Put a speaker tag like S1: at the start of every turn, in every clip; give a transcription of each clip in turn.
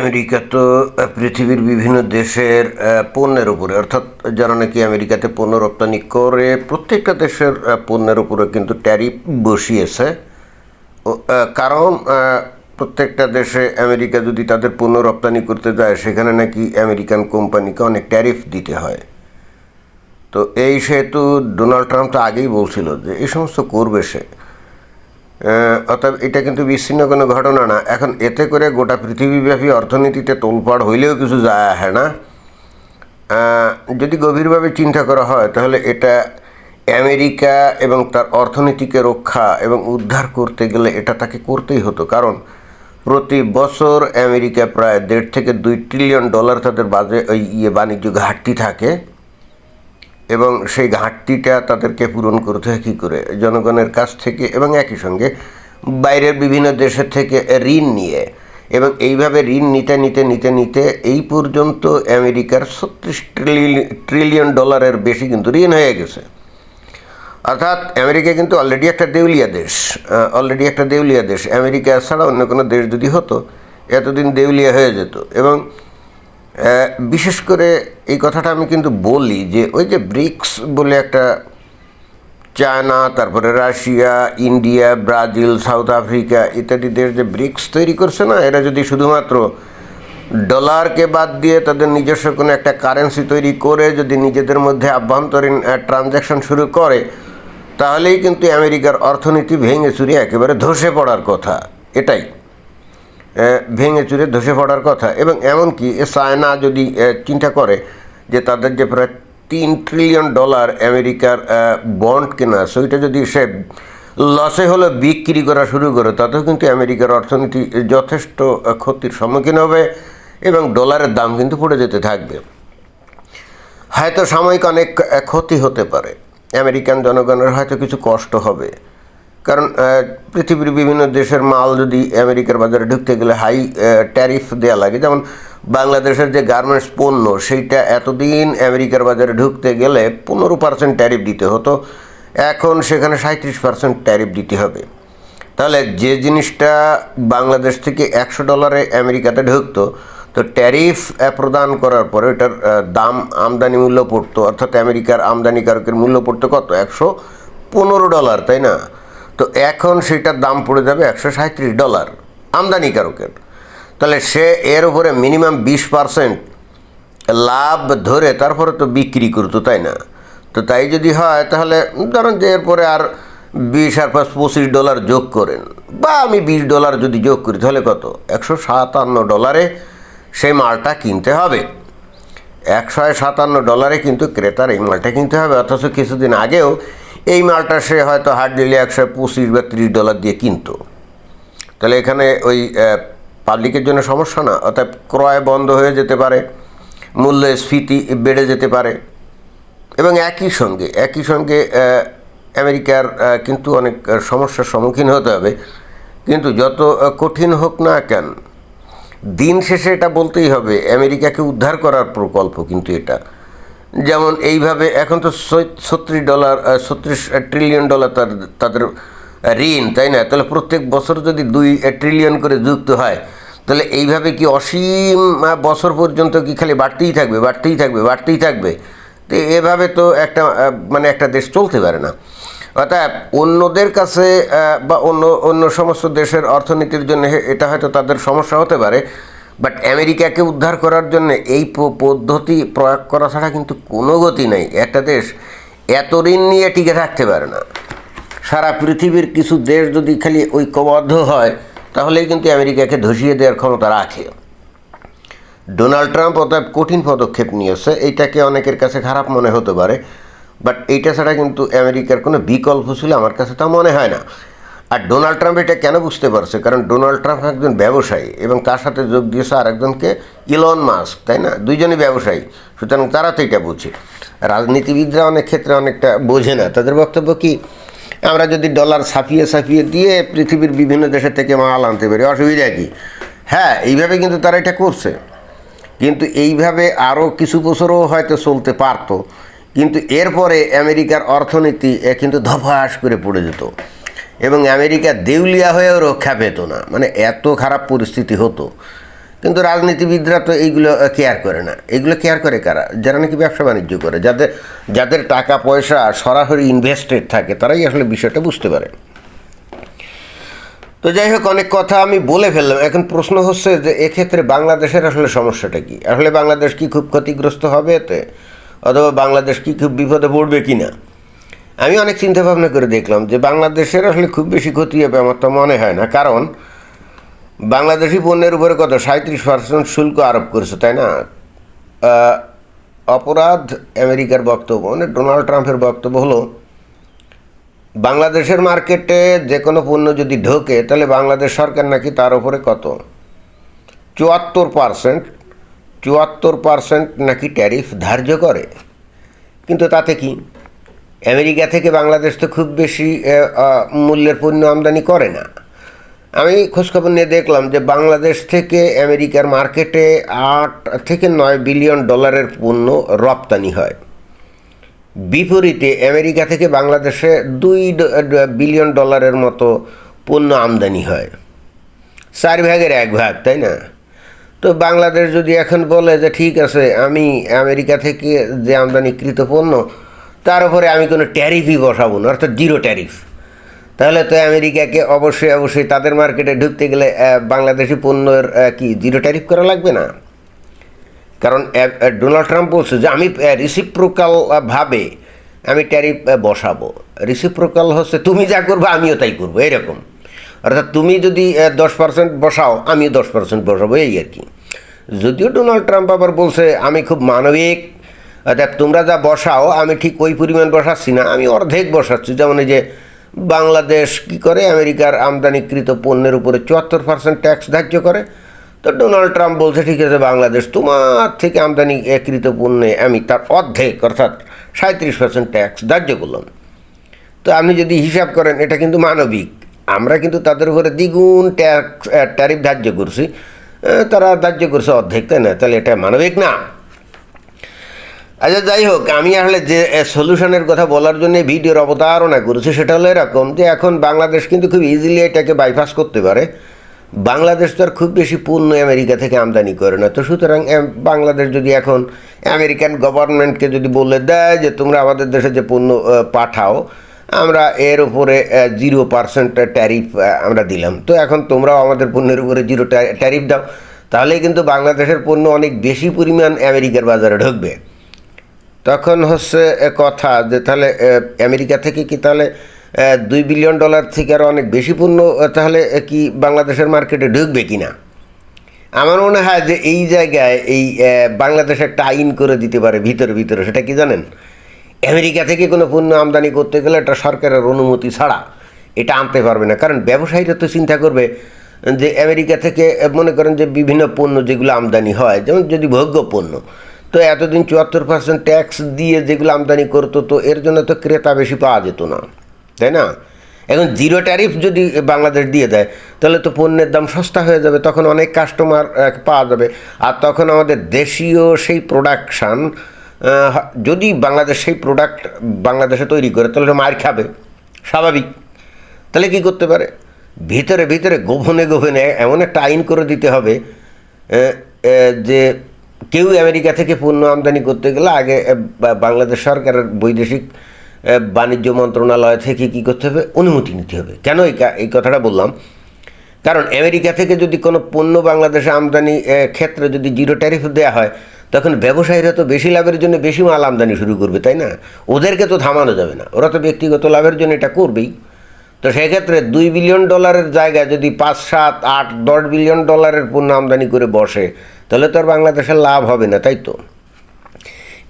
S1: America তো পৃথিবীর বিভিন্ন দেশের পণ্যের উপরে, অর্থাৎ যারা নাকি আমেরিকাতে পণ্য রপ্তানি করে, প্রত্যেকটা দেশের পণ্যের উপরে কিন্তু ট্যারিফ বসিয়েছে। কারণ প্রত্যেকটা দেশে আমেরিকা যদি তাদের পণ্য রপ্তানি করতে যায়, সেখানে নাকি আমেরিকান কোম্পানিকে অনেক ট্যারিফ দিতে হয়। তো এই সেহেতু ডোনাল্ড ট্রাম্প তো আগেই বলছিল যে এই সমস্ত করবে সে। অতএব এটা কিন্তু বিচ্ছিন্ন কোনো ঘটনা না। এখন এতে করে গোটা পৃথিবীব্যাপী অর্থনীতিতে তোলপাড় হইলেও কিছু যায় আসে না। যদি গভীরভাবে চিন্তা করা হয়, তাহলে এটা আমেরিকা এবং তার অর্থনীতিকে রক্ষা এবং উদ্ধার করতে গেলে এটা তাকে করতেই হতো। কারণ প্রতি বছর আমেরিকা প্রায় দেড় থেকে দুই ট্রিলিয়ন ডলার তাদের বাজে ইয়ে বাণিজ্য ঘাটতি থাকে। এবং সেই ঘাটতিটা তাদেরকে পূরণ করতে হয় কী করে? জনগণের কাছ থেকে এবং একই সঙ্গে বাইরের বিভিন্ন দেশের থেকে ঋণ নিয়ে এবং এইভাবে ঋণ নিতে নিতে নিতে নিতে এই পর্যন্ত আমেরিকার ছত্রিশ ট্রিলিয়ন ডলারের বেশি কিন্তু ঋণ হয়ে গেছে। অর্থাৎ আমেরিকা কিন্তু অলরেডি একটা দেউলিয়া দেশ অলরেডি একটা দেউলিয়া দেশ। আমেরিকা ছাড়া অন্য কোনো দেশ যদি হতো, এতদিন দেউলিয়া হয়ে যেত। এবং বিশেষ করে এই কথাটা আমি কিন্তু বলি যে ওই যে ব্রিক্স বলে একটা চায়না, তারপরে Russia, India, Brazil, South Africa ইত্যাদি দেশ যে ব্রিক্স তৈরি করছে না, এরা যদি শুধুমাত্র ডলারকে বাদ দিয়ে তাদের নিজস্ব কোনো একটা কারেন্সি তৈরি করে যদি নিজেদের মধ্যে আভ্যন্তরীণ ট্রানজ্যাকশন শুরু করে, তাহলেই কিন্তু আমেরিকার অর্থনীতি ভেঙে চুরে একেবারে ধসে পড়ার কথা। এটাই। ভেঙে চুরে ধসে পড়ার কথা। এবং এমনকি এ, চায়না যদি চিন্তা করে যে তাদের যে প্রায় তিন ট্রিলিয়ন ডলার আমেরিকার বন্ড কেনা ওইটা যদি সে লসে হলে বিক্রি করা শুরু করে, তাতেও কিন্তু আমেরিকার অর্থনীতি যথেষ্ট ক্ষতির সম্মুখীন হবে এবং ডলারের দাম কিন্তু পড়ে যেতে থাকবে। হয়তো সাময়িক অনেক ক্ষতি হতে পারে। আমেরিকান জনগণের হয়তো কিছু কষ্ট হবে। কারণ পৃথিবীর বিভিন্ন দেশের মাল যদি আমেরিকার বাজারে ঢুকতে গেলে হাই ট্যারিফ দেওয়া লাগে। যেমন বাংলাদেশের যে গার্মেন্টস পণ্য, সেইটা এতদিন আমেরিকার বাজারে ঢুকতে গেলে পনেরো পার্সেন্ট ট্যারিফ দিতে হতো। এখন সেখানে সাঁত্রিশ পার্সেন্ট ট্যারিফ দিতে হবে। তাহলে যে জিনিসটা বাংলাদেশ থেকে একশো ডলারে আমেরিকাতে ঢুকতো, তো ট্যারিফ প্রদান করার পরে ওটার দাম আমদানি মূল্য পড়তো। অর্থাৎ আমেরিকার আমদানিকারকের মূল্য পড়তো কত? একশো পনেরো ডলার, তাই না? তো এখন সেটার দাম পড়ে যাবে একশো সাঁত্রিশ ডলার আমদানিকারকের তাহলে সে এর উপরে মিনিমাম বিশ পার্সেন্ট লাভ ধরে তারপরে তো বিক্রি করতো, তাই না? তো তাই যদি হয়, তাহলে ধরুন যে এরপরে আর বিশ আর পাঁচ পঁচিশ ডলার যোগ করেন, বা আমি বিশ ডলার যদি যোগ করি, তাহলে কত? একশো সাতান্ন ডলারে সেই মালটা কিনতে হবে। একশো সাতান্ন ডলারে কিন্তু ক্রেতার এই মালটা কিনতে হবে, অথচ কিছুদিন আগেও এই মালটা সে হয়তো হার্ডলি একশো পঁচিশ বা ত্রিশ ডলার দিয়ে কিনতো। তাহলে এখানে ওই পাবলিকের জন্য সমস্যা না, অর্থাৎ ক্রয় বন্ধ হয়ে যেতে পারে মূল্যস্ফীতি বেড়ে যেতে পারে। এবং একই সঙ্গে একই সঙ্গে আমেরিকার কিন্তু অনেক সমস্যার সম্মুখীন হতে হবে। কিন্তু যত কঠিন হোক না কেন, দিন শেষে এটা বলতেই হবে, আমেরিকাকে উদ্ধার করার প্রকল্প কিন্তু এটা। যেমন এইভাবে এখন তো ছত্রিশ ডলার ছত্রিশ ট্রিলিয়ন ডলার তার, তাদের ঋণ, তাই না? তাহলে প্রত্যেক বছর যদি দুই ট্রিলিয়ন করে যুক্ত হয়, তাহলে এইভাবে কি অসীম বছর পর্যন্ত কি খালি বাড়তেই থাকবে বাড়তেই থাকবে বাড়তেই থাকবে? তো এভাবে তো একটা মানে একটা দেশ চলতে পারে না। অর্থাৎ অন্যদের কাছে বা অন্য অন্য সমস্ত দেশের অর্থনীতির জন্য এটা হয়তো তাদের সমস্যা হতে পারে বাট আমেরিকাকে উদ্ধার করার জন্য এই পদ্ধতি প্রয়োগ করা ছাড়া কিন্তু কোনো গতি নেই। একটা দেশ এত ঋণ নিয়ে টিকে থাকতে পারে না। সারা পৃথিবীর কিছু দেশ যদি খালি ঐক্যবদ্ধ হয়, তাহলেই কিন্তু আমেরিকাকে ধসিয়ে দেওয়ার ক্ষমতা রাখে। ডোনাল্ড ট্রাম্প অতএব কঠিন পদক্ষেপ নিয়েছে। এইটাকে অনেকের কাছে খারাপ মনে হতে পারে। বাট এইটা ছাড়া কিন্তু আমেরিকার কোনো বিকল্প ছিল আমার কাছে তা মনে হয় না। আর ডোনাল্ড ট্রাম্প এটা কেন বুঝতে পারছে? কারণ ডোনাল্ড ট্রাম্প একজন ব্যবসায়ী এবং তার সাথে যোগ দিয়েছে আরেকজনকে ইলন মাস্ক, তাই না? দুইজনই ব্যবসায়ী, সুতরাং তারা তো এটা বুঝে। রাজনীতিবিদরা অনেক ক্ষেত্রে অনেকটা বোঝে না। তাদের বক্তব্য কি? আমরা যদি ডলার ছাপিয়ে ছাপিয়ে দিয়ে পৃথিবীর বিভিন্ন দেশের থেকে মাল আনতে পারি, অসুবিধা কি? হ্যাঁ এইভাবে কিন্তু তারা এটা করছে। কিন্তু এইভাবে আরও কিছু বছরও হয়তো চলতে পারতো। কিন্তু এরপরে আমেরিকার অর্থনীতি কিন্তু ধপাস করে পড়ে যেত। এবং আমেরিকা দেউলিয়া হয়েও রক্ষা পেত না। মানে এত খারাপ পরিস্থিতি হতো। কিন্তু রাজনীতিবিদরা তো এইগুলো কেয়ার করে না। এগুলো কেয়ার করে কারা? যারা নাকি ব্যবসা বাণিজ্য করে। যাদের যাদের টাকা, পয়সা সরাসরি ইনভেস্টেড থাকে, তারাই আসলে বিষয়টা বুঝতে পারে। তো যাই হোক, অনেক কথা আমি বলে ফেললাম। এখন প্রশ্ন হচ্ছে যে এক্ষেত্রে বাংলাদেশের আসলে সমস্যাটা কি? আসলে বাংলাদেশ কি খুব ক্ষতিগ্রস্ত হবে এতে? অথবা বাংলাদেশ কি খুব বিপদে পড়বে কি না আমি অনেক চিন্তা ভাবনা করে দেখলাম যে বাংলাদেশের আসলে খুব বেশি ক্ষতি হবে আমার তো মনে হয় না। কারণ বাংলাদেশি পণ্যের উপরে কত? সাঁত্রিশ পার্সেন্ট শুল্ক আরোপ করেছে, তাই না? অপরাধ আমেরিকার বক্তব্য মানে ডোনাল্ড ট্রাম্পের বক্তব্য হলো, বাংলাদেশের মার্কেটে যে কোনো পণ্য যদি ঢোকে, তাহলে বাংলাদেশ সরকার নাকি তার উপরে কত? চুয়াত্তর পার্সেন্ট চুয়াত্তর পার্সেন্ট নাকি ট্যারিফ ধার্য করে। কিন্তু তাতে কি? আমেরিকা থেকে বাংলাদেশ তো খুব বেশি মূল্যের পণ্য আমদানি করে না। আমি খোঁজখবর নিয়ে দেখলাম যে বাংলাদেশ থেকে আমেরিকার মার্কেটে আট থেকে নয় বিলিয়ন ডলারের পণ্য রপ্তানি হয়। বিপরীতে আমেরিকা থেকে বাংলাদেশে দুই বিলিয়ন ডলারের মতো পণ্য আমদানি হয়। চার ভাগের এক ভাগ, তাই না? তো বাংলাদেশ যদি এখন বলে যে, ঠিক আছে, আমি আমেরিকা থেকে যে আমদানিকৃত পণ্য তার উপরে আমি কোনো ট্যারিফই বসাবো না, অর্থাৎ জিরো ট্যারিফ। তাহলে তো আমেরিকাকে অবশ্যই অবশ্যই তাদের মার্কেটে ঢুকতে গেলে বাংলাদেশি পণ্যের কি, জিরো ট্যারিফ করা লাগবে না? কারণ ডোনাল্ড ট্রাম্প বলছে যে আমি রিসিপ্রোকাল ভাবে আমি ট্যারিফ বসাবো। রিসিপ্রোকাল হচ্ছে তুমি যা করবে আমিও তাই করব, এরকম। অর্থাৎ তুমি যদি দশ পার্সেন্ট বসাও, আমিও দশ পার্সেন্ট বসাবো, এই আর কি। যদিও ডোনাল্ড ট্রাম্প আবার বলছে, আমি খুব মানবিক অর্থাৎ তোমরা যা বসাও, আমি ঠিক ওই পরিমাণ বসাচ্ছি না, আমি অর্ধেক বসাচ্ছি। যেমন এই যে বাংলাদেশ কি করে, আমেরিকার আমদানিকৃত পণ্যের উপরে চুয়াত্তর পার্সেন্ট ট্যাক্স ধার্য করে, তো ডোনাল্ড ট্রাম্প বলছে, ঠিক আছে বাংলাদেশ, তোমার থেকে আমদানি একৃত পণ্যে আমি তার অর্ধেক, অর্থাৎ সাঁত্রিশ পার্সেন্ট ট্যাক্স ধার্য করলাম। তো আপনি যদি হিসাব করেন, এটা কিন্তু মানবিক। আমরা কিন্তু তাদের উপরে দ্বিগুণ ট্যাক্স ট্যারিফ ধার্য করছি তারা ধার্য করছে অর্ধেক, তাই না? তাহলে এটা মানবিক না। আচ্ছা যাই হোক, আমি আসলে যে সলিউশনের কথা বলার জন্য ভিডিওর অবতারণা করেছি সেটা হলো এরকম যে, এখন বাংলাদেশ কিন্তু খুব ইজিলি এটাকে বাইপাস করতে পারে। বাংলাদেশ তো আর খুব বেশি পণ্য আমেরিকা থেকে আমদানি করে না। তো সুতরাং বাংলাদেশ যদি এখন আমেরিকান গভর্নমেন্টকে যদি বলে দেয় যে, তোমরা আমাদের দেশে যে পণ্য পাঠাও, আমরা এর উপরে জিরো পার্সেন্ট ট্যারিফ আমরা দিলাম। তো এখন তোমরাও আমাদের পণ্যের উপরে জিরো ট্যারিফ দাও। তাহলে কিন্তু বাংলাদেশের পণ্য অনেক বেশি পরিমাণ আমেরিকার বাজারে ঢুকবে। তখন হচ্ছে কথা যে তাহলে আমেরিকা থেকে কি তাহলে দুই বিলিয়ন ডলার থেকে আরও অনেক বেশি পণ্য তাহলে কি বাংলাদেশের মার্কেটে ঢুকবে কি না? আমার মনে হয় যে এই জায়গায় এই বাংলাদেশ একটা আইন করে দিতে পারে ভিতরে ভিতরে। সেটা কি জানেন? আমেরিকা থেকে কোনো পণ্য আমদানি করতে গেলে এটা সরকারের অনুমতি ছাড়া এটা আনতে পারবে না। কারণ ব্যবসায়ীরা তো চিন্তা করবে যে আমেরিকা থেকে মনে করেন যে বিভিন্ন পণ্য যেগুলো আমদানি হয়, যেমন যদি ভোগ্য পণ্য তো এতদিন চুয়াত্তর পার্সেন্ট ট্যাক্স দিয়ে যেগুলো আমদানি করতো, তো এর জন্য তো ক্রেতা বেশি পাওয়া যেত না, তাই না? এখন জিরো ট্যারিফ যদি বাংলাদেশ দিয়ে দেয়, তাহলে তো পণ্যের দাম সস্তা হয়ে যাবে, তখন অনেক কাস্টমার পাওয়া যাবে। আর তখন আমাদের দেশীয় সেই প্রোডাকশান যদি বাংলাদেশ সেই প্রোডাক্ট বাংলাদেশে তৈরি করে, তাহলে মার খাবে, স্বাভাবিক। তাহলে কি করতে পারে? ভিতরে ভিতরে গোপনে গোপনে এমন একটা আইন করে দিতে হবে যে কেউ আমেরিকা থেকে পণ্য আমদানি করতে গেলে আগে বাংলাদেশ সরকারের বৈদেশিক বাণিজ্য মন্ত্রণালয় থেকে কি করতে হবে? অনুমতি নিতে হবে। কেন এই এই কথাটা বললাম? কারণ আমেরিকা থেকে যদি কোনো পণ্য বাংলাদেশে আমদানি ক্ষেত্রে যদি জিরো ট্যারিফ দেওয়া হয়, তখন ব্যবসায়ীরা তো বেশি লাভের জন্য বেশি মাল আমদানি শুরু করবে, তাই না? ওদেরকে তো থামানো যাবে না। ওরা তো ব্যক্তিগত লাভের জন্য এটা করবেই। তো সেক্ষেত্রে দুই বিলিয়ন ডলারের জায়গায় যদি পাঁচ, সাত, আট, দশ বিলিয়ন ডলারের পণ্য আমদানি করে বসে, তাহলে তো আর বাংলাদেশের লাভ হবে না, তাই তো?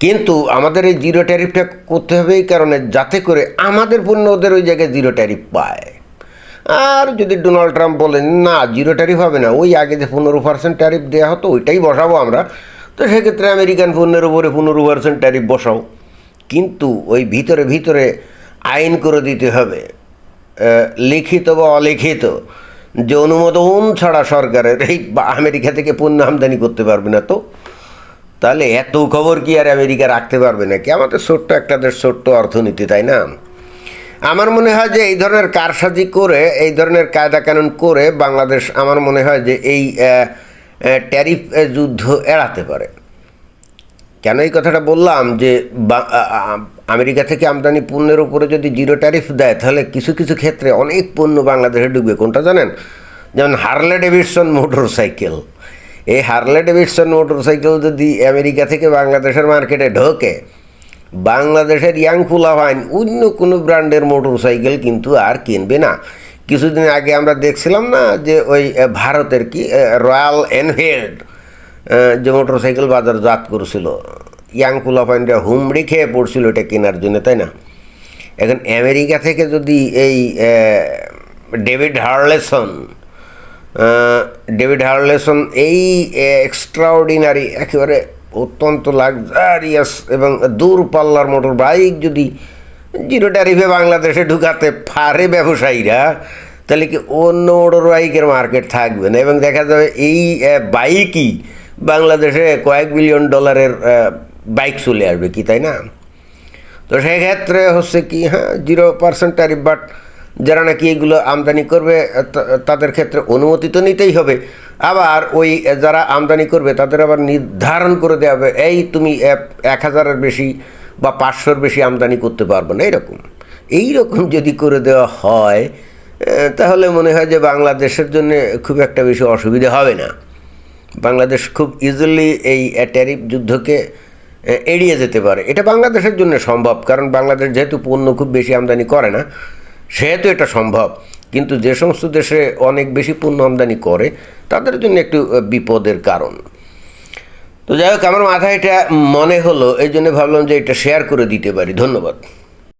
S1: কিন্তু আমাদের এই জিরো ট্যারিফটা করতে হবে এই কারণে যাতে করে আমাদের পণ্য ওদের ওই জায়গায় জিরো ট্যারিফ পায়। আর যদি ডোনাল্ড ট্রাম্প বলেন, না, জিরো ট্যারিফ হবে না, ওই আগে যে পনেরো পার্সেন্ট ট্যারিফ দেওয়া হতো, ওইটাই বসাবো আমরা। তো সেক্ষেত্রে আমেরিকান পণ্যের উপরে পনেরো পার্সেন্ট ট্যারিফ বসাও। কিন্তু ওই ভিতরে ভিতরে আইন করে দিতে হবে। লিখিত বা অলিখিত, যে অনুমোদন ছাড়া সরকারের এই আমেরিকা থেকে পণ্য আমদানি করতে পারবে না তো? তাহলে এত খবর কি আর আমেরিকা রাখতে পারবে নাকি? আমাদের ছোট্ট একটা দেশ, ছোট্ট অর্থনীতি, তাই না? আমার মনে হয় যে এই ধরনের কারসাজি করে, এই ধরনের কায়দা কানুন করে বাংলাদেশ আমার মনে হয় যে এই ট্যারিফ যুদ্ধ এড়াতে পারে। কেন এই কথাটা বললাম? যে আমেরিকা থেকে আমদানি পণ্যের উপরে যদি জিরো ট্যারিফ দেয়, তাহলে কিছু কিছু ক্ষেত্রে অনেক পণ্য বাংলাদেশে ঢুকবে কোনটা জানেন? যেমন হার্লে ডেভিডসন মোটর সাইকেল এই হার্লে ডেভিডসন মোটর সাইকেল যদি আমেরিকা থেকে বাংলাদেশের মার্কেটে ঢোকে, বাংলাদেশের ইয়াং ফুলাভাইন অন্য কোনো ব্র্যান্ডের মোটর সাইকেল কিন্তু আর কিনবে না। কিছুদিন আগে আমরা দেখছিলাম না যে ওই ভারতের কি রয়্যাল এনফিল্ড যে মোটর সাইকেল বাজারজাত করছিল ইয়াং ফুলাফাইনরা হুমড়ি খেয়ে পড়ছিল এটা কেনার জন্য, তাই না? এখন আমেরিকা থেকে যদি এই ডেভিড হার্লেসন ডেভিড হার্লেসন এই এক্সট্রাঅর্ডিনারি একেবারে অত্যন্ত লাক্সারিয়াস এবং দূরপাল্লার মোটর বাইক যদি জিরো ট্যারিফে বাংলাদেশে ঢুকাতে পারে ব্যবসায়ীরা, তাহলে কি অন্য মোটর বাইকের মার্কেট থাকবে না? এবং দেখা যাবে এই বাইকই বাংলাদেশে কয়েক বিলিয়ন ডলারের বাইক চলে আসবে কি, তাই না? তো সেক্ষেত্রে হচ্ছে কি হ্যাঁ জিরো পার্সেন্ট ট্যারিফ বাট যারা নাকি এগুলো আমদানি করবে তাদের ক্ষেত্রে অনুমতি তো নিতেই হবে। আবার ওই যারা আমদানি করবে, তাদের আবার নির্ধারণ করে দেওয়া হবে, এই তুমি এক- হাজারের বেশি বা পাঁচশোর বেশি আমদানি করতে পারবে না। এরকম এই রকম যদি করে দেওয়া হয় তাহলে মনে হয় যে বাংলাদেশের জন্য খুব একটা বেশি অসুবিধা হবে না। বাংলাদেশ খুব ইজিলি এই ট্যারিফ যুদ্ধকে এড়িয়ে যেতে পারে। এটা বাংলাদেশের জন্য সম্ভব, কারণ বাংলাদেশ যেহেতু পণ্য খুব বেশি আমদানি করে না, সেহেতু এটা সম্ভব। কিন্তু যে সমস্ত দেশে অনেক বেশি পণ্য আমদানি করে, তাদের জন্য একটু বিপদের কারণ। তো যাই হোক, আমার মাথায় এটা মনে হলো এই জন্য ভাবলাম যে এটা শেয়ার করে দিতে পারি। ধন্যবাদ।